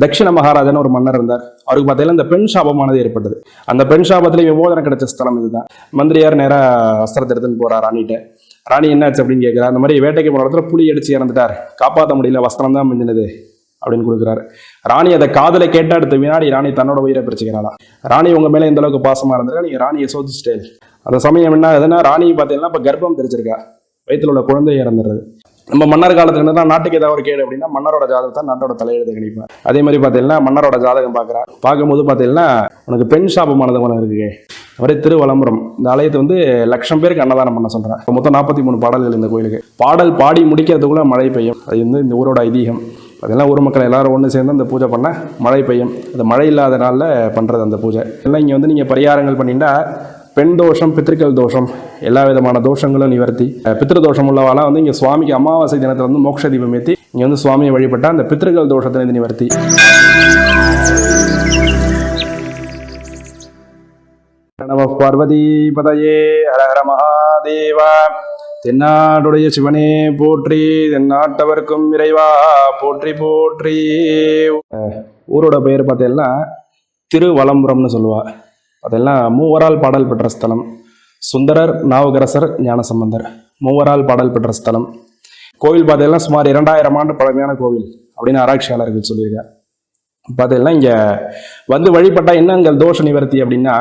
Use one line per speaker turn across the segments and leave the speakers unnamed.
தட்சிண மகாராஜன் ஒரு மன்னர் இருந்தார். அவருக்கு பார்த்தீங்கன்னா இந்த பெண் சாபமானது ஏற்பட்டது. அந்த பெண் சாபத்திலே விமோதனம் கிடைச்ச ஸ்தலம் இதுதான். மந்திரியார் நேராக அஸ்திரத்தை எடுத்துன்னு போறார் ராணிகிட்ட. ராணி என்னாச்சு அப்படின்னு கேட்குறா அந்த மாதிரி வேட்டைக்கு போன இடத்துல புலி அடிச்சு இறந்துட்டார். காப்பாற்ற முடியல வஸ்திரம் தான் மிஞ்சினது அப்படின்னு கொடுக்குறாரு. ராணி அதை காதலை கேட்ட அடுத்த வினாடி ராணி தன்னோட உயிரை பிரிச்சுக்கிறாளா ராணி உங்க மேல இந்த அளவுக்கு பாசமா இருந்திருக்கா? நீங்க ராணியை சோதிச்சிட்டேன். அந்த சமயம் என்ன ஆகுதுன்னா ராணி பார்த்தீங்கன்னா இப்போ கர்ப்பம் தெரிச்சிருக்கா வயிற்றுல உள்ள குழந்தை இறந்துடுறது. நம்ம மன்னர் காலத்துல இருந்தா நாட்டுக்கு ஏதாவது ஒரு கேடு அப்படின்னா மன்னரோட ஜாதகத்தை நாட்டோட தலையெழுத கணிப்பேன். அதே மாதிரி பார்த்தீங்கன்னா மன்னரோட ஜாதகம் பார்க்குறா பார்க்கும்போது பார்த்தீங்கன்னா உனக்கு பெண் சாபமானது ஒன்று இருக்கு அவரே திருவலம்புரம். இந்த ஆலயத்தை வந்து லட்சம் பேருக்கு அன்னதானம் பண்ண சொல்கிறேன் இப்போ மொத்தம் நாற்பத்தி மூணு பாடல்கள் இந்த கோயிலுக்கு. பாடல் பாடி முடிக்கிறதுக்குள்ள மழை பெய்யும். அது வந்து இந்த ஊரோட ஐதீகம். அதெல்லாம் ஊர் மக்கள் எல்லாரும் ஒன்று சேர்ந்து அந்த பூஜை பண்ண மழை பெய்யும். அது மழை இல்லாத நாளில் பண்ணுறது அந்த பூஜை. எல்லாம் இங்கே வந்து நீங்கள் பரிகாரங்கள் பண்ணிட்டா பெண் தோஷம் பித்திருக்கள் தோஷம் எல்லா விதமான தோஷங்களும் நிவர்த்தி. பித்திருதோஷம் தோஷம் உள்ளவாலாம் வந்து இங்கே சுவாமிக்கு அமாவாசை தினத்தில் வந்து மோட்ச தீபம் ஏற்றி இங்கே வந்து சுவாமியை வழிபட்டால் அந்த பித்திருக்கள் தோஷத்திலிருந்து நிவர்த்தி. பிரணவ பார்வதி பதையே ஹர ஹர மகாதேவா. தென்னாடுடைய சிவனே போற்றி தென்னாட்டவர்க்கும் இறைவா போற்றி போற்றி. ஊரோட பெயர் பார்த்தீங்கன்னா திருவலம்புரம்னு சொல்லுவாள் அதெல்லாம் மூவரால் பாடல் பெற்ற ஸ்தலம். சுந்தரர் நாவுகரசர் ஞானசம்பந்தர். மூவரால் பாடல் பெற்ற ஸ்தலம். கோவில் பார்த்தீங்கன்னா சுமார் இரண்டாயிரம் ஆண்டு பழமையான கோவில் அப்படின்னு ஆராய்ச்சியாளர்கள் சொல்லியிருக்கார் பார்த்தீங்கன்னா இங்கே வந்து வழிபட்டால் என்னங்கள் தோஷ நிவர்த்தி அப்படின்னா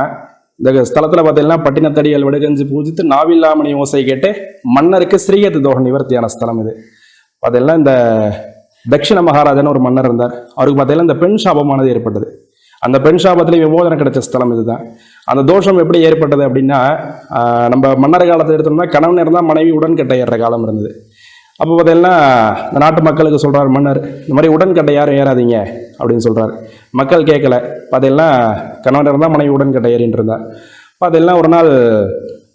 இந்த ஸ்தலத்தில் பார்த்தீங்கன்னா பட்டினத்தடிகள் வடுகஞ்சு பூஜித்து நாவில்லாமணி ஓசை கேட்டு மன்னருக்கு ஸ்ரீகத்து தோஷ நிவர்த்தியான ஸ்தலம் இது. பார்த்தீங்கன்னா இந்த தட்சிண மகாராஜன் ஒரு மன்னர் இருந்தார். அவருக்கு பார்த்தீங்கன்னா இந்த பெண் சாபமானது ஏற்பட்டது. அந்த பெண் சாபத்துல விமோதனம் கிடைச்ச ஸ்தலம் இதுதான். அந்த தோஷம் எப்படி ஏற்பட்டது அப்படின்னா நம்ம மன்னர் காலத்தை எடுத்தோம்னா கணவன் இருந்தால் மனைவி உடன்கட்டை ஏறுற காலம் இருந்தது. அப்போ பார்த்தீங்கன்னா இந்த நாட்டு மக்களுக்கு சொல்கிறார் மன்னர் இந்த மாதிரி உடன்கட்டை யாரும் ஏறாதீங்க அப்படின்னு சொல்கிறார் மக்கள் கேட்கல பார்த்தீங்கன்னா கணவன் இருந்தால் மனைவி உடன்கட்டை ஏறின்னு இருந்தா. பார்த்தீங்கன்னா ஒரு நாள்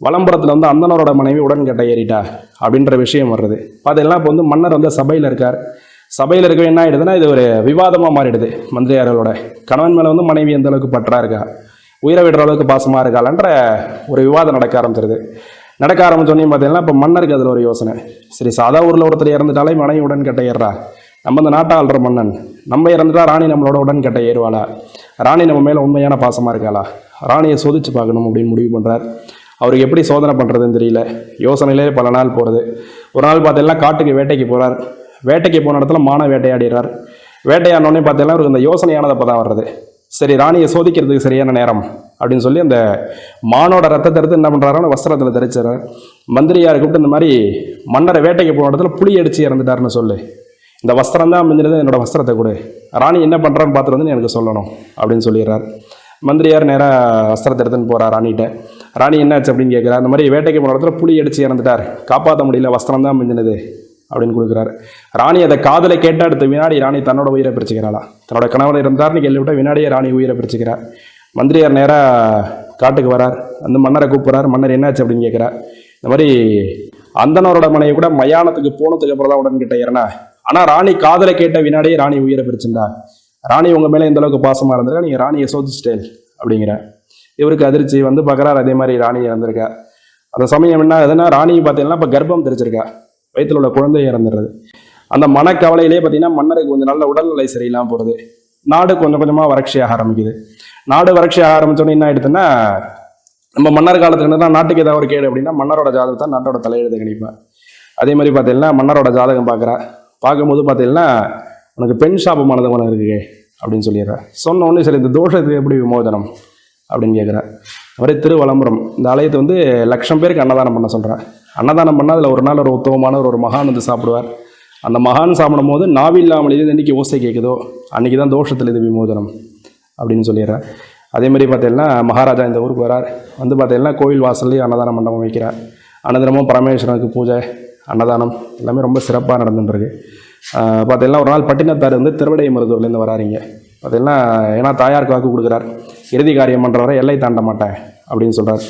வலம்புறத்தில் வந்து அந்தனரோட மனைவி உடன்கட்டை ஏறிட்டா அப்படின்ற விஷயம் வர்றது. பார்த்தீங்கன்னா இப்போ வந்து மன்னர் வந்து சபையில் இருக்கார். சபையில் இருக்க என்ன ஆயிடுதுன்னா இது ஒரு விவாதமாக மாறிடுது. மந்திரியார்களோட கணவன் மேலே வந்து மனைவி எந்த அளவுக்கு பற்றா இருக்கா? உயிரை விடுற அளவுக்கு பாசமாக இருக்காளன்ற ஒரு விவாதம் நடக்க ஆரம்பிச்சிருது. நடக்க ஆரம்பிச்சோன்னே பார்த்தீங்கன்னா இப்போ மன்னருக்கு அதில் ஒரு யோசனை. சரி சாதா ஊரில் ஒருத்தர் இறந்துட்டாலே மனைவி உடன் கட்ட ஏறா நம்ம இந்த நாட்டை ஆள்ற மன்னன். நம்ம இறந்துட்டா ராணி நம்மளோட உடன் கட்ட ஏறுவாளா? ராணி நம்ம மேலே உண்மையான பாசமாக இருக்காளா? ராணியை சோதிச்சு பார்க்கணும் அப்படின்னு முடிவு பண்ணுறார் அவருக்கு எப்படி சோதனை பண்ணுறதுன்னு தெரியல. யோசனையிலே பல நாள் போகிறது ஒரு நாள் பார்த்தீங்கன்னா காட்டுக்கு வேட்டைக்கு போகிறார் வேட்டைக்கு போன இடத்துல மான வேட்டையாடிறார் வேட்டையாடினோடனே பார்த்தீங்கன்னா அவருக்கு இந்த யோசனையானது அப்போ தான் வர்றது சரி ராணியை சோதிக்கிறதுக்கு சரியான நேரம் அப்படின்னு சொல்லி அந்த மானோட ரத்தத்தை எடுத்து என்ன பண்ணுறாருன்னு வஸ்திரத்தில் தரிச்சார் மந்திரியார் கூப்பிட்டு இந்த மாதிரி மன்னரை வேட்டைக்கு போன இடத்துல புளி அடித்து இறந்துட்டாருன்னு சொல்லு. இந்த வஸ்திரம் தான் மிஞ்சினது என்னோடய வஸ்திரத்தை கொடு. ராணி என்ன பண்ணுறான்னு பார்த்துட்டு வந்து எனக்கு சொல்லணும் அப்படின்னு சொல்லிடுறார். மந்திரியார் நேராக வஸ்திரத்தை எடுத்துன்னு போகிறார் ராணிகிட்ட. ராணி என்னாச்சு அப்படின்னு கேட்குறாரு. அந்த மாதிரி வேட்டைக்கு போன இடத்துல புளி அடித்து இறந்துட்டார். காப்பாற்ற முடியல வஸ்திரம் தான் மிஞ்சினது. அப்படின்னு கொடுக்குறாரு. ராணி அதை காதலை கேட்ட அடுத்த வினாடி ராணி தன்னோட உயிரை பிரிச்சுக்கிறாளா? தன்னோட கணவர் இருந்தார்னு கேள்விவிட்ட வினாடியே ராணி உயிரை பிரிச்சுக்கிறார். மந்திரியார் நேராக காட்டுக்கு வரார். அந்த மன்னரை கூப்பிட்றாரு. மன்னர் என்னாச்சு அப்படின்னு கேட்குறார். இந்த மாதிரி அந்தனரோட மனைவி கூட மயானத்துக்கு போனதுக்கு அப்புறம் தான் உடன்கிட்ட ஏறனா. ஆனால் ராணி காதலை கேட்ட வினாடியே ராணி உயிரை பிரிச்சுண்டா ராணி உங்கள் மேலே எந்த அளவுக்கு பாசமாக இருந்திருக்கா? நீங்கள் ராணியை சோதிச்சிட்டேல் அப்படிங்கிற இவருக்கு அதிர்ச்சி வந்து பார்க்குறாரு அதே மாதிரி ராணி இறந்திருக்கா அந்த சமயம் என்ன எதுனா ராணி பார்த்தீங்கன்னா இப்போ கர்ப்பம் தெரிச்சிருக்கா வயிற்றில் உள்ள குழந்தை இறந்துடுறது. அந்த மனக்கவலையிலே பார்த்தீங்கன்னா மன்னருக்கு கொஞ்சம் நல்ல உடல்நிலை சரியில்லாமல் போகிறது நாடு கொஞ்சம் கொஞ்சமாக வறட்சியாக ஆரம்பிக்குது. நாடு வறட்சியாக ஆரம்பிச்சோன்னே என்ன ஆயிடுதுன்னா நம்ம மன்னர் காலத்துக்கு தான் நாட்டுக்கு ஏதாவது ஒரு கேடு அப்படின்னா மன்னரோட ஜாதகத்தை நாட்டோட தலையெழுத்து கணிப்பேன். அதே மாதிரி பார்த்தீங்கன்னா மன்னரோட ஜாதகம் பார்க்குறா பார்க்கும்போது பார்த்தீங்கன்னா உனக்கு பெண் சாபமானது உனக்கு இருக்கு அப்படின்னு சொல்லிடுறேன். சொன்ன உடனே சரி இந்த தோஷத்துக்கு எப்படி விமோதனம் அப்படின்னு கேட்குறேன். அவரே திருவலம்புரம் இந்த ஆலயத்தை வந்து லட்சம் பேருக்கு அன்னதானம் பண்ண சொல்கிறேன் அன்னதானம் பண்ணால் அதில் ஒரு நாள் ஒரு உத்தமமான ஒரு மகான் வந்து சாப்பிடுவார். அந்த மகான் சாப்பிடும் போது நாவில்லாமல் இது இன்றைக்கி ஓசை கேட்குதோ அன்றைக்கி தான் தோஷத்தில் இது விமோதனம் அப்படின்னு சொல்லிடுறேன் அதே மாதிரி பார்த்தீங்கன்னா மகாராஜா இந்த ஊருக்கு வரார். வந்து பார்த்தீங்கன்னா கோயில் வாசல்லேயே அன்னதான மண்டபம் வைக்கிறார். அன்னதினமும் பரமேஸ்வரனுக்கு பூஜை அன்னதானம் எல்லாமே ரொம்ப சிறப்பாக நடந்துட்டுருக்கு. பார்த்தீங்கன்னா ஒரு நாள் பட்டினத்தார் வந்து திருவடை மருதூர்லேருந்து வராருங்க பார்த்தீங்கன்னா ஏன்னா தாயாருக்கு வாக்கு கொடுக்குறார். இறுதி காரியம் பண்ணுறவரை எல்லை தாண்ட மாட்டேன் அப்படின்னு சொல்கிறார்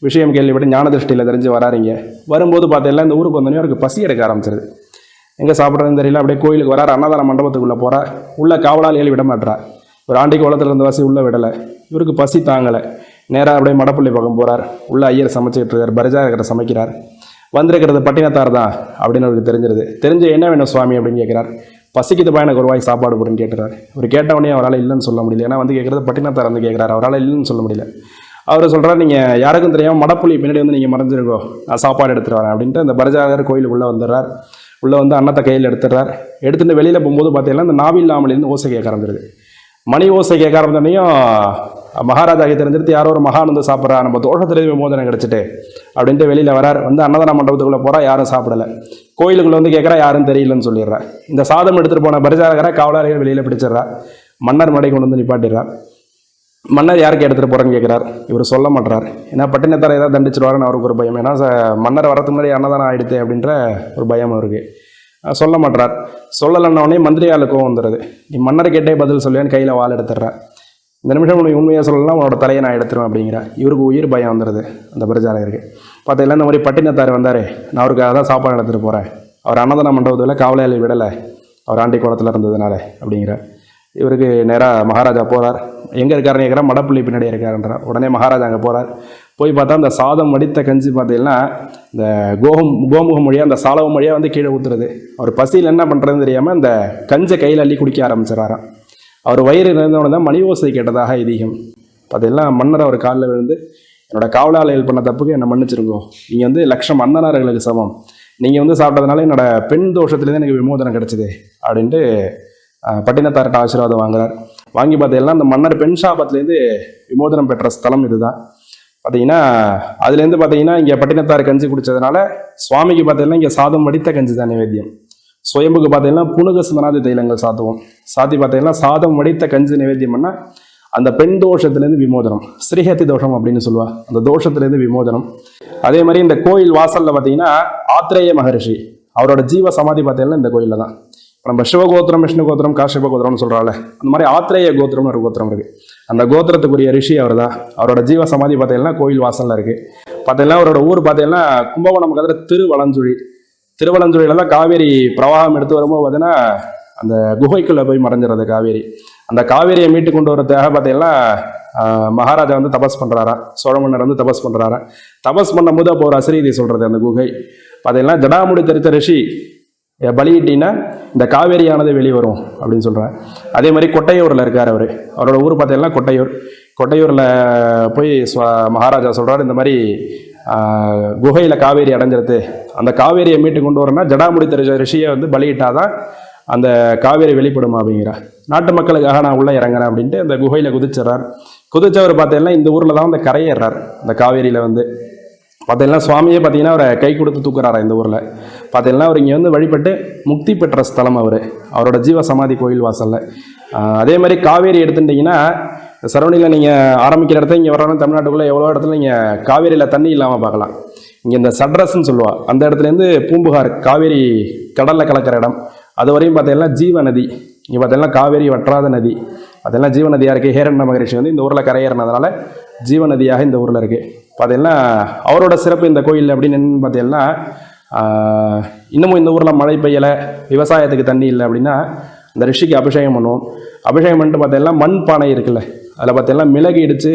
விஷயம் கேள்விப்பட்டு ஞான திருஷ்டியில் தெரிஞ்சு வராருங்க வரும்போது பார்த்தீங்கன்னா இந்த ஊருக்கு வந்தோடனே அவருக்கு பசி எடுக்க ஆரம்பிச்சிருது. எங்கே சாப்பிட்றதுன்னு தெரியல அப்படியே கோயிலுக்கு வரார் அன்னதான மண்டபத்துக்குள்ளே போகிறார் உள்ள காவலாளிகள் விட மாட்றா ஒரு ஆண்டி குளத்துல இருந்த வாசி உள்ளே விடலை. இவருக்கு பசி தாங்கலை. நேராக அப்படியே மடப்பள்ளி பக்கம் போகிறார் உள்ள ஐயர் சமைச்சிக்கிட்டு இருக்கார் பரிஜா இருக்கிற சமைக்கிறார். வந்திருக்கிறது பட்டினத்தார் தான் அப்படின்னு அவருக்கு தெரிஞ்சிருது. தெரிஞ்சு என்ன வேணும் சுவாமி அப்படின்னு கேட்குறார். பசிக்குது எனக்கு ஒரு வாய் சாப்பாடு போடுன்னு கேட்டுறாரு. அவர் கேட்டவொடனே அவரால் இல்லைன்னு சொல்ல முடியல. ஏன்னா வந்து கேட்குறது பட்டினத்தார் வந்து கேட்குறாரு. அவரால் இல்லைன்னு சொல்ல முடியல. அவர் சொல்கிறார் நீங்கள் யாருக்கும் தெரியாமல் மடப்புலி பின்னாடி வந்து நீங்கள் மறைஞ்சிருக்கோ நான் சாப்பாடு எடுத்துகிட்டு வரேன். அப்படின்ட்டு அந்த பரஜாகர் கோயிலுக்குள்ளே வந்துடுறார். உள்ளே வந்து அன்னத்தை கையில் எடுத்துடுறார். எடுத்துகிட்டு வெளியில் போகும்போது பார்த்தீங்கன்னா இந்த நாவில்லாமலேருந்து ஓசை கேட்க ஆரம்பிச்சிருது மணி ஓசை கேட்க ஆரம்பித்தோடனையும் மகாராஜாக்கு தெரிஞ்சிருத்து யாரோ ஒரு மகான் வந்து சாப்பிட்றா. நம்ம தோஷத்துலேருந்து மோதனம் கிடச்சிட்டு. அப்படின்ட்டு வெளியில் வரார். வந்து அன்னதான மண்டபத்துக்குள்ளே போகிறா யாரும் சாப்பிடல. கோயிலுக்குள்ளே வந்து கேட்குறா யாரும் தெரியலன்னு சொல்லிடுறா. இந்த சாதம் எடுத்துகிட்டு போன பரிசாரகரை காவலாளிகள் வெளியில் பிடிச்சிடுறா. மன்னர் மடை கொண்டு வந்து நிப்பாட்டிடுறான் மன்னர் யாருக்கு எடுத்துகிட்டு போகிறேன்னு கேட்குறார் இவர் சொல்ல மாட்டார் ஏன்னா பட்டினத்தாரை ஏதாவது தண்டிச்சிருவாருன்னு அவருக்கு ஒரு பயம். ஏன்னா மன்னர் வரதுக்கு முன்னாடி அன்னதானம் ஆகிடுது அப்படின்ற ஒரு பயம் அவருக்கு. சொல்ல மாட்டார் சொல்லலைன்னொடனே மந்திரியாளுக்கும் வந்துடுது நீ மன்னர் கேட்டே பதில் சொல்லியான்னு கையில் வாள் எடுத்துடுறேன் இந்த நிமிஷம் உனக்கு உண்மையாக சொல்லலாம் உன்னோட தலையை நான் எடுத்துருவேன் அப்படிங்கிற. இவருக்கு உயிர் பயம் வந்துடுது அந்த பிரச்சாரகருக்கு. பார்த்தீங்களா இந்த மாதிரி பட்டினத்தார் வந்தார் நான் அவருக்காக தான் சாப்பாடு எடுத்துகிட்டு போகிறேன் அவர் அன்னதான மண்டபத்தில் காவலாளி விடலை. அவர் ஆண்டி குளத்தில் இருந்ததுனால அப்படிங்கிற. இவருக்கு நேராக மகாராஜா போகிறார் எங்கே இருக்காருன்னு கேட்குறா மடப்புள்ளி பின்னாடி இருக்காருன்றார். உடனே மகாராஜா அங்கே போகிறார் போய் பார்த்தா அந்த சாதம் வடித்த கஞ்சி பார்த்தீங்கன்னா இந்த கோகம் கோமுகம் மொழியாக அந்த சாலவம் மொழியாக வந்து கீழே ஊற்றுறது அவர் பசியில் என்ன பண்ணுறதுன்னு தெரியாமல் அந்த கஞ்சை கையில் அள்ளி குடிக்க ஆரம்பிச்சிடறாராம். அவர் வயிறு இருந்தவொடனே தான் மணி ஓசை கேட்டதாக ஐதீகம். அதெல்லாம் மன்னர் அவர் காலில் விழுந்து என்னோட காவலாளிகள் பண்ண தப்புக்கு என்னை மன்னிச்சிருங்கோ. நீங்கள் வந்து லட்சம் மன்னனார்களுக்கு சமம். நீங்கள் வந்து சாப்பிட்டதுனால என்னோட பெண் தோஷத்துலேருந்து எனக்கு விமோதனம் கிடச்சிது அப்படின்ட்டு பட்டினத்தார்கிட்ட ஆசீர்வாதம் வாங்குறார். வாங்கி பார்த்தீங்கன்னா அந்த மன்னர் பெண் சாபத்துலேருந்து விமோதனம் பெற்ற ஸ்தலம் இதுதான். பார்த்தீங்கன்னா அதுலேருந்து பார்த்தீங்கன்னா இங்கே பட்டினத்தார் கஞ்சி குடித்ததுனால சுவாமிக்கு பார்த்தீங்கன்னா இங்கே சாதம் வடித்த கஞ்சி தான் நைவேத்தியம். சுயம்புக்கு பார்த்தீங்கன்னா புனுக சிந்தனாதி தைலங்கள் சாத்துவோம். சாத்தி பார்த்தீங்கன்னா சாதம் வடித்த கஞ்சி நிவேத்தியம் பண்ணால் அந்த பெண் தோஷத்துலேருந்து விமோதனம் ஸ்ரீஹத்தி தோஷம் அப்படின்னு சொல்லுவா அந்த தோஷத்துலேருந்து விமோதனம் அதே மாதிரி இந்த கோயில் வாசலில் பார்த்தீங்கன்னா ஆத்திரேய மகரிஷி அவரோட ஜீவ சமாதி பார்த்தீங்கன்னா இந்த கோயிலில் தான். நம்ம சிவகோத்திரம் விஷ்ணு கோத்திரம் காஷ்யப கோத்திரம்னு சொல்கிறாள் அந்த மாதிரி ஆத்திரேய கோத்திரம்னு ஒரு கோத்திரம் இருக்குது அந்த கோத்திரத்துக்குரிய ரிஷி அவர் தான் அவரோட ஜீவ சமாதி பார்த்தீங்கன்னா கோயில் வாசலில் இருக்குது பார்த்தீங்கன்னா அவரோட ஊர் பார்த்தீங்கன்னா கும்பகோணம் பக்கத்தில் திருவலஞ்சுழி. திருவலஞ்சுழியில தான் காவேரி பிரவாகம் எடுத்து வரும்போது பார்த்தீங்கன்னா அந்த குகைக்குள்ளே போய் மறைஞ்சிருந்த காவேரி. அந்த காவேரியை மீட்டு கொண்டு வரதுக்காக பார்த்தீங்கன்னா மகாராஜா வந்து தபஸ் பண்ணுறாரா சோழ மன்னர் வந்து தபஸ் பண்ணுறாரா தபஸ் பண்ணும்போது அப்போ ஒரு அசரீதி சொல்கிறது அந்த குகை. பார்த்தீங்கன்னா ஜடாமுடி தெரித்த ரிஷி எ, இந்த காவேரியானது வெளிவரும் அப்படின்னு சொல்கிறாங்க அதே மாதிரி கொட்டையூரில் இருக்கார் அவர். அவரோட ஊர் பார்த்தீங்கன்னா கொட்டையூர். கொட்டையூரில் போய் மகாராஜா சொல்கிறார் இந்த மாதிரி குகையில் காவேரி அடைஞ்சிருது. அந்த காவேரியை மீட்டு கொண்டு வரணும்னா ஜடாமுடி தெரிஞ்ச ரிஷியை வந்து பலியிட்டாதான் அந்த காவேரி வெளிப்படும் அப்படிங்கிறா. நாட்டு மக்களுக்காக நான் உள்ளே இறங்குறேன் அப்படின்ட்டு அந்த குகையில் குதிச்சிடுறார். குதிச்சவர் பார்த்தீங்கன்னா இந்த ஊரில் தான் வந்து கரையேறார் இந்த காவேரியில் வந்து. பார்த்தீங்கன்னா சுவாமியே பார்த்தீங்கன்னா அவரை கை கொடுத்து தூக்குறாரா இந்த ஊரில். பார்த்தீங்கன்னா அவர் இங்கே வந்து வழிபட்டு முக்தி பெற்ற ஸ்தலம் அவர். அவரோட ஜீவ சமாதி கோயில் வாசலில். அதே மாதிரி காவேரி எடுத்துட்டிங்கன்னா சரௌண்டிங்கில் நீங்கள் ஆரம்பிக்கிற இடத்துல இங்கே வரணும் தமிழ்நாட்டுக்குள்ளே எவ்வளோ இடத்துல நீங்கள் காவேரியில் தண்ணி இல்லாமல் பார்க்கலாம். இங்கே இந்த சட்ரஸ்ன்னு சொல்லுவா. அந்த இடத்துலேருந்து பூம்புகார் காவேரி கடலில் கலக்கிற இடம். அது வரையும் பார்த்தீங்கன்னா ஜீவ நதி. இங்கே பார்த்தீங்கன்னா காவேரி வற்றாத நதி. அதெல்லாம் ஜீவநதியாக இருக்குது ஹேரண்ட மகரிஷி வந்து இந்த ஊரில் கரையேறினதுனால ஜீவநதியாக இந்த ஊரில் இருக்குது பார்த்தீங்கன்னா அவரோட சிறப்பு இந்த கோயில் அப்படின்னு என்னன்னு பார்த்தீங்கன்னா இன்னமும் இந்த ஊரில் மழை பெய்யலை விவசாயத்துக்கு தண்ணி இல்லை அப்படின்னா இந்த ரிஷிக்கு அபிஷேகம் பண்ணுவோம். அபிஷேகம் பண்ணிட்டு பார்த்தீங்கன்னா மண் பானை இருக்குல்ல அதில் பார்த்தீங்கன்னா மிளகு இடித்து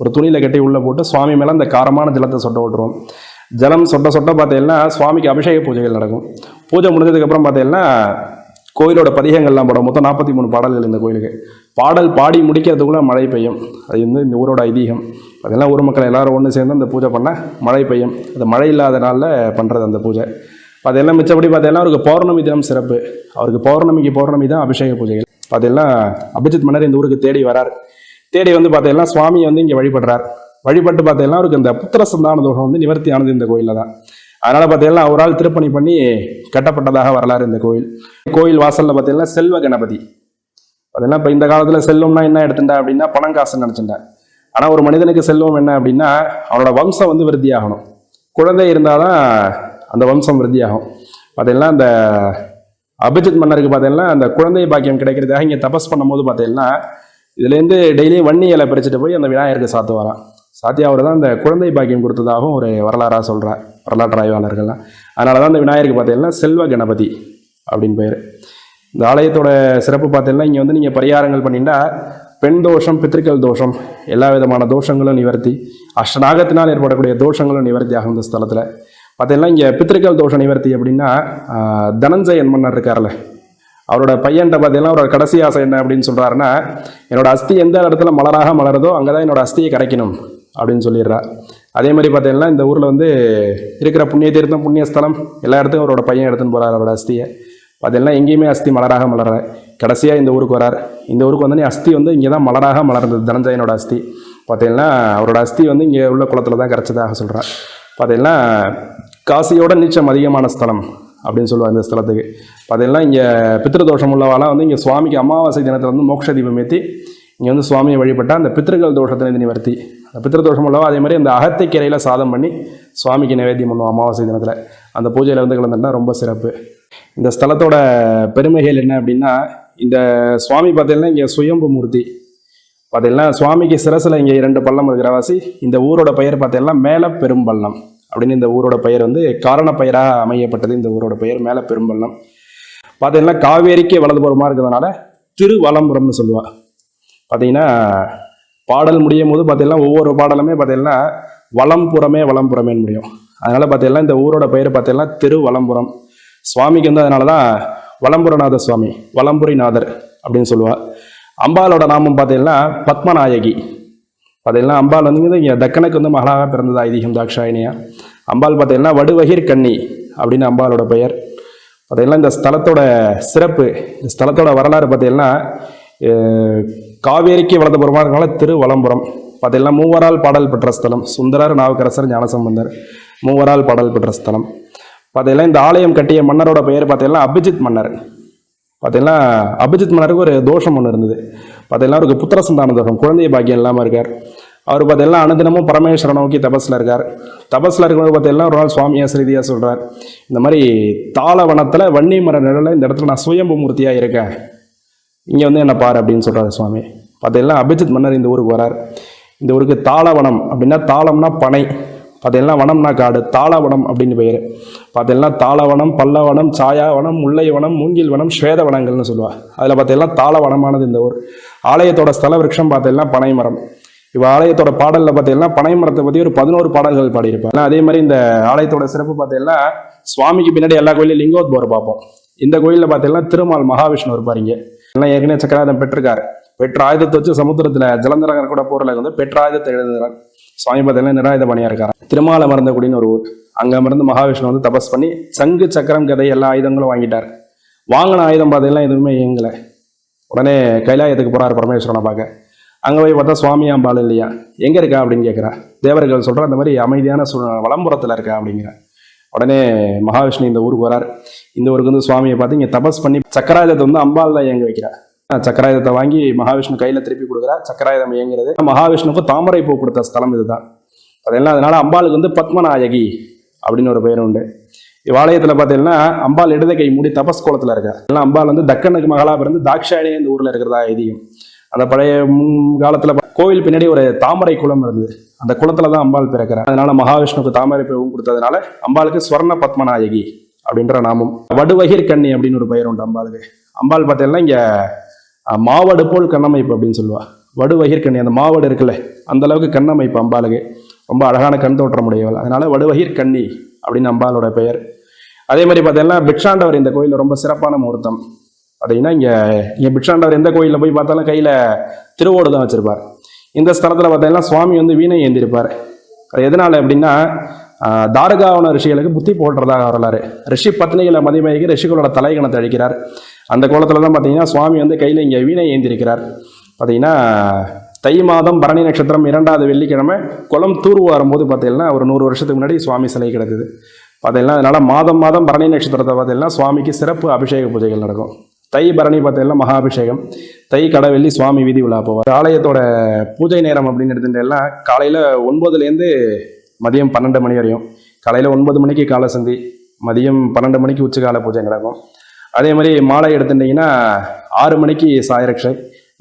ஒரு துணியில் கட்டி உள்ளே போட்டு சுவாமி மேலே அந்த காரமான ஜலத்தை சொட்ட விட்டுருவோம். ஜலம் சொட்ட சொட்ட பார்த்தீங்கன்னா சுவாமிக்கு அபிஷேக பூஜைகள் நடக்கும். பூஜை முடிஞ்சதுக்கப்புறம் பார்த்தீங்கன்னா கோயிலோட பதிகங்கள்லாம் போடும் மொத்தம் நாற்பத்தி மூணு பாடல்கள் இந்த கோயிலுக்கு. பாடல் பாடி முடிக்கிறதுக்குள்ளே மழை பெய்யும். அது வந்து இந்த ஊரோட ஐதீகம். அதெல்லாம் ஊர் மக்கள் எல்லோரும் ஒன்று சேர்ந்து அந்த பூஜை பண்ண மழை பெய்யும். அது மழை இல்லாத நாளில் பண்ணுறது அந்த பூஜை. அதெல்லாம் மிச்சப்படி பார்த்தீங்கன்னா அவருக்கு பௌர்ணமி தினம் சிறப்பு. அவருக்கு பௌர்ணமிக்கு பௌர்ணமி தான் அபிஷேக பூஜைகள். பார்த்தீங்கன்னா அபிஜித் மன்னர் இந்த ஊருக்கு தேடி வரார். தேடி வந்து பார்த்தீங்கன்னா சுவாமியை வந்து இங்கே வழிபடுறார். வழிபட்டு பார்த்தீங்கன்னா அவருக்கு இந்த புத்திர சந்தான தோஷம் வந்து நிவர்த்தி ஆனது இந்த கோயிலில் தான். அதனால் பார்த்தீங்கன்னா அவரால் திருப்பணி பண்ணி கட்டப்பட்டதாக வரலாறு இந்த கோயில். கோயில் வாசலில் பார்த்தீங்கன்னா செல்வ கணபதி. பார்த்தீங்கன்னா இப்போ இந்த காலத்தில் செல்வம்னா என்ன எடுத்துட்டேன் அப்படின்னா பணம் காசுன்னு நினச்சிட்டேன். ஆனால் ஒரு மனிதனுக்கு செல்வம் என்ன அப்படின்னா அவனோட வம்சம் வந்து விருத்தியாகணும். குழந்தை இருந்தால் தான் அந்த வம்சம் விருத்தியாகும். பார்த்தீங்கன்னா அந்த அபிஜித் மன்னருக்கு பார்த்தீங்கன்னா அந்த குழந்தை பாக்கியம் கிடைக்கிறதுக்காக இங்கே தபஸ் பண்ணும்போது பார்த்தீங்கன்னா இதுலேருந்து டெய்லியும் வன்னி இலை பறிச்சுட்டு போய் அந்த விநாயகருக்கு சாத்துவாராம் சாத்தி அவர் தான் அந்த குழந்தை பாக்கியம் கொடுத்ததாகவும் ஒரு வரலாறாக சொல்கிறார் வரலாற்று ஆய்வாளர்கள்லாம். அதனால தான் அந்த விநாயகருக்கு பார்த்தீங்கன்னா செல்வ கணபதி அப்படின்னு பேர். இந்த ஆலயத்தோட சிறப்பு பார்த்தீங்கன்னா இங்கே வந்து நீங்கள் பரிகாரங்கள் பண்ணிட்டா பெண் தோஷம் பித்திருக்கள் தோஷம் எல்லா விதமான தோஷங்களும் நிவர்த்தி. அஷ்டநாகத்தினால் ஏற்படக்கூடிய தோஷங்களும் நிவர்த்தி ஆகும் இந்த ஸ்தலத்தில். பார்த்தீங்கன்னா இங்கே பித்திருக்கள் தோஷ நிவர்த்தி அப்படின்னா தனஞ்சயன் மன்னர் இருக்கார்ல அவரோட பையன்கிட்ட பார்த்தீங்கன்னா அவரோட கடைசி ஆசை என்ன அப்படின்னு சொல்கிறாருன்னா என்னோட அஸ்தி எந்த இடத்துல மலராக மலருதோ அங்கே தான் என்னோட அஸ்தியை கரைக்கணும் அப்படின்னு சொல்லிடுறா. அதே மாதிரி பார்த்தீங்கன்னா இந்த ஊரில் வந்து இருக்கிற புண்ணிய தீர்த்தம் புண்ணிய ஸ்தலம் எல்லா இடத்துக்கும் அவரோட பையன் எடுத்துன்னு போகிறார் அவரோட அஸ்தியை. பார்த்தீங்கன்னா எங்கேயுமே அஸ்தி மலராக மலர கடைசியாக இந்த ஊருக்கு வரார். இந்த ஊருக்கு வந்தோடனே அஸ்தி வந்து இங்கே தான் மலராக மலர்ந்தது தனஞ்சயனோட அஸ்தி. பார்த்தீங்கன்னா அவரோட அஸ்தி வந்து இங்கே உள்ள குளத்தில் தான் கிடச்சதாக சொல்கிறார் பார்த்தீங்கன்னா காசியோட நீச்சம் அதிகமான ஸ்தலம் அப்படின்னு சொல்லுவாங்க இந்த ஸ்தலத்துக்கு. பார்த்தீங்கன்னா இங்கே பித்திருதோஷம் உள்ளவாலாம் வந்து இங்கே சுவாமிக்கு அமாவாசை தினத்தில் வந்து மோட்ச தீபம் ஏற்றி இங்கே வந்து சுவாமியை வழிபட்டால் அந்த பித்திருக்கள் தோஷத்தை நிவர்த்தி. அந்த பித்திருதோஷம் உள்ளவா அதே மாதிரி அந்த அகத்தைக்கரையில் சாதம் பண்ணி சுவாமிக்கு நிவேத்தியம் பண்ணுவோம் அமாவாசை தினத்தில். அந்த பூஜையில் வந்து கலந்துட்டால் ரொம்ப சிறப்பு. இந்த ஸ்தலத்தோட பெருமைகள் என்ன அப்படின்னா இந்த சுவாமி பார்த்தீங்கன்னா இங்கே சுயம்பு மூர்த்தி பார்த்தீங்கன்னா சுவாமிக்கு சிரசில் இங்கே இரண்டு பள்ளம் இருக்கிறவாசி இந்த ஊரோட பெயர் பார்த்தீங்கன்னா மேல பெரும்பள்ளம் அப்படின்னு இந்த ஊரோட பெயர் வந்து காரண பெயராக அமையப்பட்டது. இந்த ஊரோட பெயர் மேல பெரும்பள்ளம். பார்த்தீங்கன்னா காவேரிக்கு வலதுபுறமாக இருக்கிறதுனால திருவலம்புரம்னு சொல்லுவா. பார்த்தீங்கன்னா பாடல் முடியும் போது பார்த்தீங்கன்னா ஒவ்வொரு பாடலுமே பார்த்தீங்கன்னா வலம்புறமே வலம்புறமேன்னு முடியும். அதனால் பார்த்தீங்கன்னா இந்த ஊரோட பெயர் பார்த்தீங்கன்னா திருவலம்புரம். சுவாமிக்கு வந்து அதனால தான் வலம்புரநாத சுவாமி வலம்புரிநாதர் அப்படின்னு சொல்லுவார் அம்பாலோட நாமம் பார்த்தீங்கன்னா பத்மநாயகி. பார்த்தீங்கன்னா அம்பாள் வந்து இங்கே தக்கனுக்கு வந்து மகளாக பிறந்தது ஐதீகம் தாக்ஷாயினியா அம்பாள் பார்த்தீங்கன்னா வடுவகிர் கண்ணி அப்படின்னு அம்பாளோட பெயர். பார்த்தீங்கன்னா இந்த ஸ்தலத்தோட சிறப்பு இந்த ஸ்தலத்தோட வரலாறு பார்த்தீங்கன்னா காவேரிக்கு வளர்ந்த இருக்கனால திருவலம்புரம் பார்த்தீங்கன்னா மூவரால் பாடல் பெற்ற ஸ்தலம் சுந்தரர் நாவுக்கரசர் ஞானசம்பந்தர் மூவரால் பாடல் பெற்ற ஸ்தலம். பார்த்தீங்கன்னா இந்த ஆலயம் கட்டிய மன்னரோட பெயர் பார்த்தீங்கன்னா அபிஜித் மன்னர். பார்த்தீங்கன்னா அபிஜித் மன்னருக்கு ஒரு தோஷம் ஒன்று இருந்தது. பார்த்தீங்கன்னா அவருக்கு புத்திர சந்தான தோஷம் குழந்தை பாக்கியம் இல்லாமல் இருக்கார். அவர் பார்த்தீங்கன்னா அனுதினமும் பரமேஸ்வரனை நோக்கி தபஸில் இருக்கார். தபஸில் இருக்கும்போது பார்த்தீங்கன்னா ஒரு நாள் சுவாமியா ஸ்ரீதியாக சொல்கிறார் இந்த மாதிரி தாளவனத்தில் வன்னி மர நிழலில் இந்த இடத்துல நான் சுயம்பு மூர்த்தியாக இருக்கேன். இங்கே வந்து என்ன பாரு அப்படின்னு சொல்கிறாரு சுவாமி. பார்த்தீங்கன்னா அபிஜித் மன்னர் இந்த ஊருக்கு வரார். இந்த ஊருக்கு தாளவனம் அப்படின்னா தாளம்னா பனை. பார்த்தீங்கன்னா வனம்னா காடு தாளவனம் அப்படின்னு பெயர். பார்த்தீங்கன்னா தாளவனம் பல்லவனம் சாயாவனம் முல்லைவனம் மூங்கில் வனம் ஸ்வேத வனங்கள்னு சொல்லுவாள் அதில் பார்த்தீங்கன்னா தாளவனமானது இந்த ஊர். ஆலயத்தோட ஸ்தல விரக்ஷம் பார்த்தீங்கன்னா பனைமரம். இப்போ ஆலயத்தோட பாடலில் பார்த்தீங்கன்னா பனை மரத்தை பற்றி ஒரு பதினோரு பாடல்கள் பாடியிருப்பாங்க. அதே மாதிரி இந்த ஆலயத்தோட சிறப்பு பார்த்தீங்கன்னா சுவாமிக்கு பின்னாடி எல்லா கோயிலையும் லிங்கோத்பவர் பார்ப்போம். இந்த கோயிலில் பார்த்தீங்கன்னா திருமால் மகாவிஷ்ணு இருப்பார் இங்கே. எல்லாம் ஏற்கனவே சக்கராயுதம் பெற்றிருக்காரு. பெற்ற ஆயுதத்தை வச்சு சமுத்திரத்தில் ஜலந்தரகர் கூட போரில் வந்து பெற்ற ஆயுதத்தை எழுதுகிறார் சுவாமி பார்த்தீங்கன்னா நிராயுத பணியாக இருக்கார் திருமால மறந்தகுடின்னு ஒரு ஊர். அங்கே மருந்து மகாவிஷ்ணு வந்து தபஸ் பண்ணி சங்கு சக்கரம் கதை எல்லா ஆயுதங்களும் வாங்கிட்டார். வாங்கின ஆயுதம் பார்த்தீங்கன்னா எதுவுமே இயங்கலை. உடனே கைலாயத்துக்கு போகிறார் பரமேஸ்வரனை பார்க்க. அங்கே போய் பார்த்தா சுவாமி அம்பாள் இல்லையா? எங்கே இருக்கா அப்படின்னு கேட்குறா தேவர்கள் சொல்கிற அந்த மாதிரி அமைதியான சூழ்நிலை வளம்புறத்தில் இருக்கா அப்படிங்கிற. உடனே மகாவிஷ்ணு இந்த ஊருக்கு வரார். இந்த ஊருக்கு வந்து சுவாமியை பார்த்து இங்கே தபஸ் பண்ணி சக்கராயுதத்தை வந்து அம்பாள் தான் இயங்க வைக்கிறார் சக்கராயுதத்தை வாங்கி மகாவிஷ்ணு கையில் திருப்பி கொடுக்குற சக்கராயுதம் இயங்குறது. மகாவிஷ்ணுக்கு தாமரை பூ கொடுத்த ஸ்தலம் இதுதான். அதெல்லாம் அதனால அம்பாளுக்கு வந்து பத்மநாயகி அப்படின்னு ஒரு பெயர் உண்டு. இவ்வாலயத்தில் பார்த்தீங்கன்னா அம்பாள் இடது கை மூடி தபஸ் கோலத்தில் இருக்கா. எல்லாம் அம்பாள் வந்து தக்கனுக்கு மகளா பிறந்து தாக்ஷாயணி இந்த ஊரில் இருக்கிறதா ஐதீகம் அந்த பழைய முன் காலத்தில் கோவில் பின்னாடி ஒரு தாமரை குளம் இருந்தது. அந்த குளத்தில் தான் அம்பாள் பிறக்கிறார். அதனால மகாவிஷ்ணுக்கு தாமரை பூவும் கொடுத்ததுனால அம்பாளுக்கு ஸ்வர்ண பத்மநாயகி அப்படின்ற நாமம். வடுவகிர் கண்ணி அப்படின்னு ஒரு பெயர் உண்டு அம்பாளுக்கு. அம்பாள் பார்த்தீங்கன்னா இங்கே மாவடு போல் கண்ணமைப்பு அப்படின்னு சொல்லுவா. வடுவகிர் கண்ணி அந்த மாவடு இருக்குல்ல அந்த அளவுக்கு கண்ணமைப்பு அம்பாளுக்கு. ரொம்ப அழகான கண் தோற்றம் உடையவள். அதனால வடுவகிர் கன்னி அப்படின்னு அம்பாளோட பெயர். அதே மாதிரி பார்த்தீங்கன்னா பிக்ஷாண்டவர் இந்த கோயிலில் ரொம்ப சிறப்பான முகூர்த்தம். பார்த்தீங்கன்னா இங்கே இங்கே பிக்ஷாண்டவர் எந்த கோயிலில் போய் பார்த்தாலும் கையில் திருவோடு தான் வச்சுருப்பார். இந்த ஸ்தலத்தில் பார்த்தீங்கன்னா சுவாமி வந்து வீணை ஏந்திருப்பார். அது எதனால் அப்படின்னா தாரகாவன ரிஷிகளுக்கு புத்தி போடுறதாக வரலாறு. ரிஷி பத்னிகளை மதிமயக்கி ரிஷிகளோட தலைகணத்தை அழிக்கிறார். அந்த கோலத்தில் தான் பார்த்தீங்கன்னா சுவாமி வந்து கையில் இங்கே வீணை ஏந்திருக்கிறார். பார்த்தீங்கன்னா தை மாதம் பரணி நட்சத்திரம் இரண்டாவது வெள்ளிக்கிழமை குளம் தூர்வு வரும்போது பார்த்தீங்கன்னா ஒரு நூறு வருஷத்துக்கு முன்னாடி சுவாமி சிலை கிடக்குது. பார்த்தீங்கன்னா அதனால் மாதம் மாதம் பரணி நட்சத்திரத்தை பார்த்தீங்கன்னா சுவாமிக்கு சிறப்பு அபிஷேக பூஜைகள் நடக்கும். தை பரணி பார்த்தீங்கன்னா மகாபிஷேகம் தை கடவெள்ளி சுவாமி வீதி விழா போவார். ஆலயத்தோட பூஜை நேரம் அப்படின்னு எடுத்துட்டேன்னா காலையில் ஒன்பதுலேருந்து மதியம் பன்னெண்டு மணி வரையும். காலையில் ஒன்பது மணிக்கு காலை சந்தி மதியம் பன்னெண்டு மணிக்கு உச்சிகால பூஜை நடக்கும். அதே மாதிரி மாலை எடுத்துட்டிங்கன்னா ஆறு மணிக்கு சாயரக்ஷை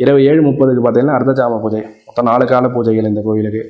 இரவு ஏழு முப்பதுக்கு பார்த்தீங்கன்னா அர்த்தஜாம பூஜை. மொத்தம் நாலு கால பூஜைகள் இந்த கோயிலுக்கு.